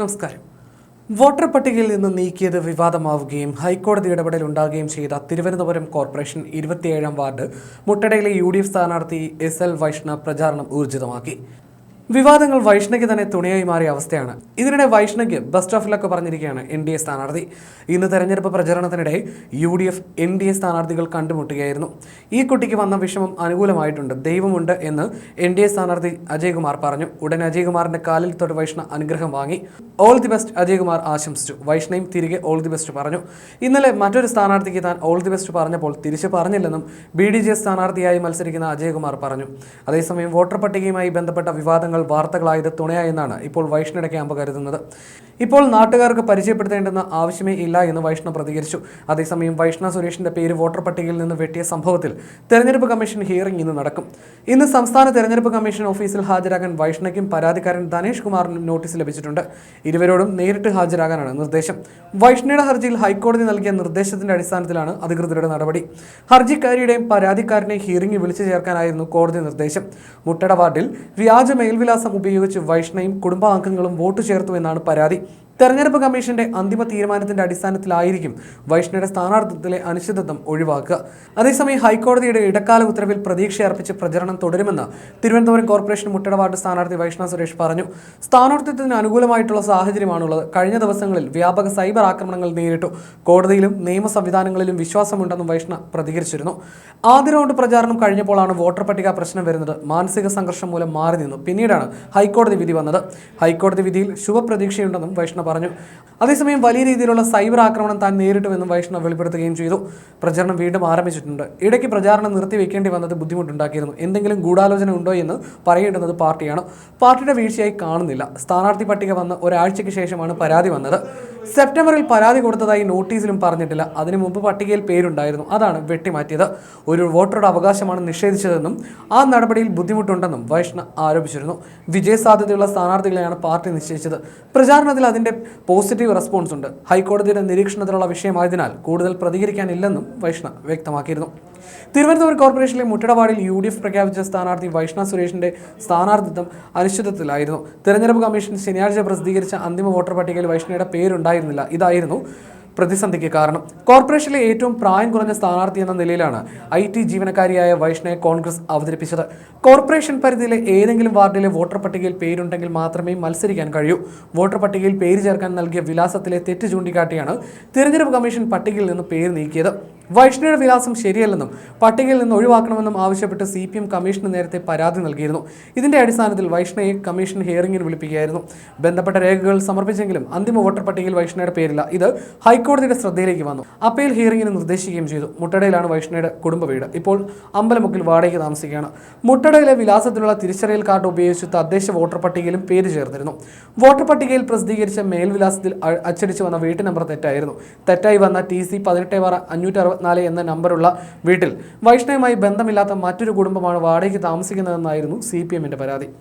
നമസ്കാരം. വോട്ടർ പട്ടികയിൽ നിന്ന് നീക്കിയത് വിവാദമാവുകയും ഹൈക്കോടതി ഇടപെടൽ ഉണ്ടാകുകയും ചെയ്ത തിരുവനന്തപുരം കോർപ്പറേഷൻ ഇരുപത്തിയേഴാം വാർഡ് മുട്ടടയിലെ യു ഡി എഫ് സ്ഥാനാർത്ഥി എസ് എൽ വൈഷ്ണവ് പ്രചാരണം ഊർജിതമാക്കി. വിവാദങ്ങൾ വൈഷ്ണയ്ക്ക് തന്നെ തുണയായി മാറിയ അവസ്ഥയാണ്. ഇതിനിടെ വൈഷ്ണയ്ക്ക് ബസ് സ്റ്റോപ്പിലൊക്കെ പറഞ്ഞിരിക്കുകയാണ് എൻ ഡി എ സ്ഥാനാർത്ഥി. ഇന്ന് തെരഞ്ഞെടുപ്പ് പ്രചരണത്തിനിടെ U D F N D A സ്ഥാനാർത്ഥികൾ കണ്ടുമുട്ടുകയായിരുന്നു. ഈ കുട്ടിക്ക് വന്ന വിഷമം അനുകൂലമായിട്ടുണ്ട്. ദൈവമുണ്ട് എന്ന് എൻ ഡി എ സ്ഥാനാർത്ഥി അജയ്കുമാർ പറഞ്ഞു. ഉടൻ അജയ്കുമാറിന്റെ കാലിൽ തൊട്ട് വൈഷ്ണ അനുഗ്രഹം വാങ്ങി. ഓൾ ദി ബെസ്റ്റ് അജയ്കുമാർ ആശംസിച്ചു. വൈഷ്ണയും തിരികെ ഓൾ ദി ബെസ്റ്റ് പറഞ്ഞു. ഇന്നലെ മറ്റൊരു സ്ഥാനാർത്ഥിക്ക് താൻ ഓൾ ദി ബെസ്റ്റ് പറഞ്ഞപ്പോൾ തിരിച്ചു പറഞ്ഞില്ലെന്നും ബി ഡി ജെ സ്ഥാനാർത്ഥിയായി മത്സരിക്കുന്ന അജയ്കുമാർ പറഞ്ഞു. അതേസമയം വോട്ടർ പട്ടികയുമായി ബന്ധപ്പെട്ട വിവാദങ്ങൾ വാർത്തകളായത് തുണയായെന്നാണ് ഇപ്പോൾ വൈഷ്ണയുടെ ക്യാമ്പ് കരുതുന്നത്. ഇപ്പോൾ നാട്ടുകാർക്ക് പരിചയപ്പെടുത്തേണ്ടെന്ന ആവശ്യമേ ഇല്ല എന്ന് വൈഷ്ണവ് പ്രതികരിച്ചു. അതേസമയം വൈഷ്ണവ സുരേഷിന്റെ പേര് വോട്ടർ പട്ടികയിൽ നിന്ന് വെട്ടിയ സംഭവത്തിൽ തെരഞ്ഞെടുപ്പ് കമ്മീഷൻ ഹിയറിംഗ് ഇന്ന് നടക്കും. ഇന്ന് സംസ്ഥാന തെരഞ്ഞെടുപ്പ് കമ്മീഷൻ ഓഫീസിൽ ഹാജരാകാൻ വൈഷ്ണയ്ക്കും പരാതിക്കാരൻ ധനേഷ് കുമാറിനും നോട്ടീസ് ലഭിച്ചിട്ടുണ്ട്. ഇരുവരോടും നേരിട്ട് ഹാജരാകാനാണ് നിർദ്ദേശം. വൈഷ്ണയുടെ ഹർജിയിൽ ഹൈക്കോടതി നൽകിയ നിർദ്ദേശത്തിന്റെ അടിസ്ഥാനത്തിലാണ് അധികൃതരുടെ നടപടി. ഹർജിക്കാരിയുടെയും പരാതിക്കാരനെയും ഹിയറിംഗ് വിളിച്ചു ചേർക്കാനായിരുന്നു കോടതി നിർദ്ദേശം. മുട്ടട വാർഡിൽ വ്യാജ മേൽവിലാസം ഉപയോഗിച്ച് വൈഷ്ണയും കുടുംബാംഗങ്ങളും വോട്ട് ചേർത്തു എന്നാണ് പരാതി. തെരഞ്ഞെടുപ്പ് കമ്മീഷന്റെ അന്തിമ തീരുമാനത്തിന്റെ അടിസ്ഥാനത്തിലായിരിക്കും വൈഷ്ണയുടെ സ്ഥാനാർത്ഥിത്വത്തിലെ അനിശ്ചിതത്വം ഒഴിവാക്കുക. അതേസമയം ഹൈക്കോടതിയുടെ ഇടക്കാല ഉത്തരവിൽ പ്രതീക്ഷയർപ്പിച്ച് പ്രചരണം തുടരുമെന്ന് തിരുവനന്തപുരം കോർപ്പറേഷൻ മുട്ടട വാർഡ് സ്ഥാനാർത്ഥി വൈഷ്ണ സുരേഷ് പറഞ്ഞു. സ്ഥാനാർത്ഥിത്വത്തിന് അനുകൂലമായിട്ടുള്ള സാഹചര്യമാണുള്ളത്. കഴിഞ്ഞ ദിവസങ്ങളിൽ വ്യാപക സൈബർ ആക്രമണങ്ങൾ നേരിട്ടു. കോടതിയിലും നിയമ സംവിധാനങ്ങളിലും വിശ്വാസമുണ്ടെന്നും വൈഷ്ണ പ്രതികരിച്ചിരുന്നു. ആദ്യ റൗണ്ട് പ്രചാരണം കഴിഞ്ഞപ്പോഴാണ് വോട്ടർ പട്ടിക പ്രശ്നം വരുന്നത്. മാനസിക സംഘർഷം മൂലം മാറി നിന്നു പിന്നീടാണ് ഹൈക്കോടതി വിധി വന്നത്. ഹൈക്കോടതി വിധിയിൽ ശുഭപ്രതീക്ഷയുണ്ടെന്നും വൈഷ്ണവ് പറഞ്ഞു. അതേസമയം വലിയ രീതിയിലുള്ള സൈബർ ആക്രമണം താൻ നേരിട്ടുവെന്നും വൈഷ്ണവ് വെളിപ്പെടുത്തുകയും ചെയ്തു. പ്രചരണം വീണ്ടും ആരംഭിച്ചിട്ടുണ്ട്. ഇടയ്ക്ക് പ്രചാരണം നിർത്തിവെക്കേണ്ടി വന്നത് ബുദ്ധിമുട്ടുണ്ടാക്കിയിരുന്നു. എന്തെങ്കിലും ഗൂഢാലോചന ഉണ്ടോ എന്ന് പറയേണ്ടുന്നത് പാർട്ടിയാണ്. പാർട്ടിയുടെ വീഴ്ചയായി കാണുന്നില്ല. സ്ഥാനാർത്ഥി പട്ടിക വന്ന് ഒരാഴ്ചയ്ക്ക് ശേഷമാണ് പരാതി വന്നത്. സെപ്റ്റംബറിൽ പരാതി കൊടുത്തതായി നോട്ടീസിലും പറഞ്ഞിട്ടില്ല. അതിനു മുമ്പ് പട്ടികയിൽ പേരുണ്ടായിരുന്നു. അതാണ് വെട്ടിമാറ്റിയത്. ഒരു വോട്ടറുടെ അവകാശമാണ് നിഷേധിച്ചതെന്നും ആ നടപടിയിൽ ബുദ്ധിമുട്ടുണ്ടെന്നും വൈഷ്ണ ആരോപിച്ചിരുന്നു. വിജയസാധ്യതയുള്ള സ്ഥാനാർത്ഥികളെയാണ് പാർട്ടി നിശ്ചയിച്ചത്. പ്രചാരണത്തിൽ അതിന്റെ പോസിറ്റീവ് റെസ്പോൺസ് ഉണ്ട്. ഹൈക്കോടതിയുടെ നിരീക്ഷണത്തിലുള്ള വിഷയമായതിനാൽ കൂടുതൽ പ്രതികരിക്കാനില്ലെന്നും വൈഷ്ണ വ്യക്തമാക്കിയിരുന്നു. തിരുവനന്തപുരം കോർപ്പറേഷനിലെ മുട്ടടവാടിൽ യു ഡി എഫ് പ്രഖ്യാപിച്ച സ്ഥാനാർത്ഥി വൈഷ്ണ സുരേഷിന്റെ സ്ഥാനാർത്ഥിത്വം അനിശ്ചിതത്വത്തിലായിരുന്നു തെരഞ്ഞെടുപ്പ് കമ്മീഷൻ ശനിയാഴ്ച പ്രസിദ്ധീകരിച്ച അന്തിമ വോട്ടർ പട്ടികയിൽ വൈഷ്ണയുടെ പേരുണ്ടായിരുന്നില്ല ഇതായിരുന്നു പ്രതിസന്ധിക്ക് കാരണം. കോർപ്പറേഷനിലെ ഏറ്റവും പ്രായം കുറഞ്ഞ സ്ഥാനാർത്ഥി എന്ന നിലയിലാണ് ഐ ടി ജീവനക്കാരിയായ വൈഷ്ണയെ കോൺഗ്രസ് അവതരിപ്പിച്ചത്. കോർപ്പറേഷൻ പരിധിയിലെ ഏതെങ്കിലും വാർഡിലെ വോട്ടർ പട്ടികയിൽ പേരുണ്ടെങ്കിൽ മാത്രമേ മത്സരിക്കാൻ കഴിയൂ. വോട്ടർ പട്ടികയിൽ പേര് ചേർക്കാൻ നൽകിയ വിലാസത്തിലെ തെറ്റ് ചൂണ്ടിക്കാട്ടിയാണ് തിരഞ്ഞെടുപ്പ് കമ്മീഷൻ പട്ടികയിൽ നിന്ന് പേര് നീക്കിയത്. വൈഷ്ണയുടെ വിലാസം ശരിയല്ലെന്നും പട്ടികയിൽ നിന്ന് ഒഴിവാക്കണമെന്നും ആവശ്യപ്പെട്ട് സി പി എം കമ്മീഷന് നേരത്തെ പരാതി നൽകിയിരുന്നു. ഇതിന്റെ അടിസ്ഥാനത്തിൽ വൈഷ്ണയെ കമ്മീഷൻ ഹിയറിംഗിന് വിളിപ്പിക്കുകയായിരുന്നു. ബന്ധപ്പെട്ട രേഖകൾ സമർപ്പിച്ചെങ്കിലും അന്തിമ വോട്ടർ പട്ടികയിൽ വൈഷ്ണയുടെ പേരില്ല. ഇത് ഹൈക്കോടതിയുടെ ശ്രദ്ധയിലേക്ക് വന്നു. അപ്പീൽ ഹിയറിംഗിന് നിർദ്ദേശിക്കുകയും ചെയ്തു. മുട്ടടയിലാണ് വൈഷ്ണയുടെ കുടുംബ വീട്. ഇപ്പോൾ അമ്പലമുക്കിൽ വാടകയ്ക്ക് താമസിക്കുകയാണ്. മുട്ടടയിലെ വിലാസത്തിലുള്ള തിരിച്ചറിയൽ കാർഡ് ഉപയോഗിച്ച് തദ്ദേശ വോട്ടർ പട്ടികയിലും പേര് ചേർന്നിരുന്നു. വോട്ടർ പട്ടികയിൽ പ്രസിദ്ധീകരിച്ച മേൽവിലാസത്തിൽ അച്ചടിച്ചു വന്ന വീട്ടു നമ്പർ തെറ്റായിരുന്നു. തെറ്റായി വന്ന ടി സി പതിനെട്ട് അഞ്ഞൂറ്റി അറുപത്തിനാല് എന്ന നമ്പറുള്ള വീട്ടിൽ. വൈഷ്ണവുമായി ബന്ധമില്ലാത്ത മറ്റൊരു കുടുംബമാണ് വാടകയ്ക്ക് താമസിക്കുന്നതെന്നായിരുന്നു സി പി എമ്മിന്റെ പരാതി.